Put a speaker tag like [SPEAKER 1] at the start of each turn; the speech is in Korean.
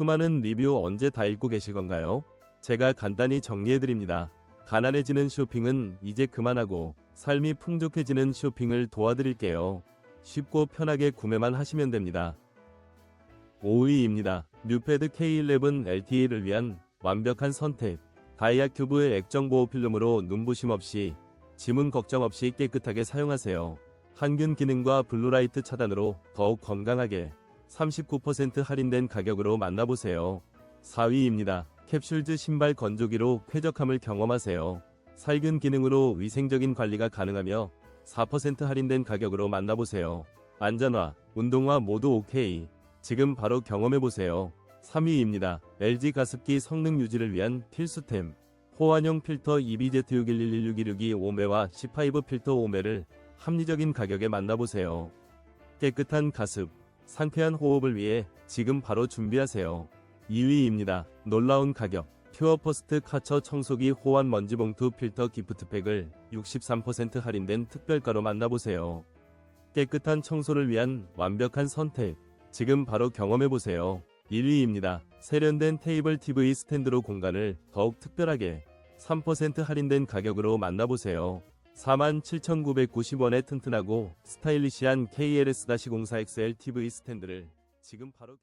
[SPEAKER 1] 수많은 리뷰 언제 다 읽고 계실 건가요? 제가 간단히 정리해드립니다. 가난해지는 쇼핑은 이제 그만하고 삶이 풍족해지는 쇼핑을 도와드릴게요. 쉽고 편하게 구매만 하시면 됩니다. 5위입니다. 뉴패드 K11 LTE를 위한 완벽한 선택. 다이아 큐브의 액정 보호 필름으로 눈부심 없이 지문 걱정 없이 깨끗하게 사용하세요. 항균 기능과 블루라이트 차단으로 더욱 건강하게 39% 할인된 가격으로 만나보세요. 4위입니다. 캡슐즈 신발 건조기로 쾌적함을 경험하세요. 살균 기능으로 위생적인 관리가 가능하며 4% 할인된 가격으로 만나보세요. 안전화, 운동화 모두 오케이. 지금 바로 경험해보세요. 3위입니다. LG 가습기 성능 유지를 위한 필수템. 호환형 필터 EBZ6111626이 5매와 C5 필터 5매를 합리적인 가격에 만나보세요. 깨끗한 가습, 상쾌한 호흡을 위해 지금 바로 준비하세요. 2위입니다. 놀라운 가격. 퓨어 퍼스트 카처 청소기 호환 먼지 봉투 필터 기프트팩을 63% 할인된 특별가로 만나보세요. 깨끗한 청소를 위한 완벽한 선택. 지금 바로 경험해보세요. 1위입니다. 세련된 테이블 TV 스탠드로 공간을 더욱 특별하게 3% 할인된 가격으로 만나보세요. 47,990원에 튼튼하고 스타일리시한 KLS-04XL TV 스탠드를 지금 바로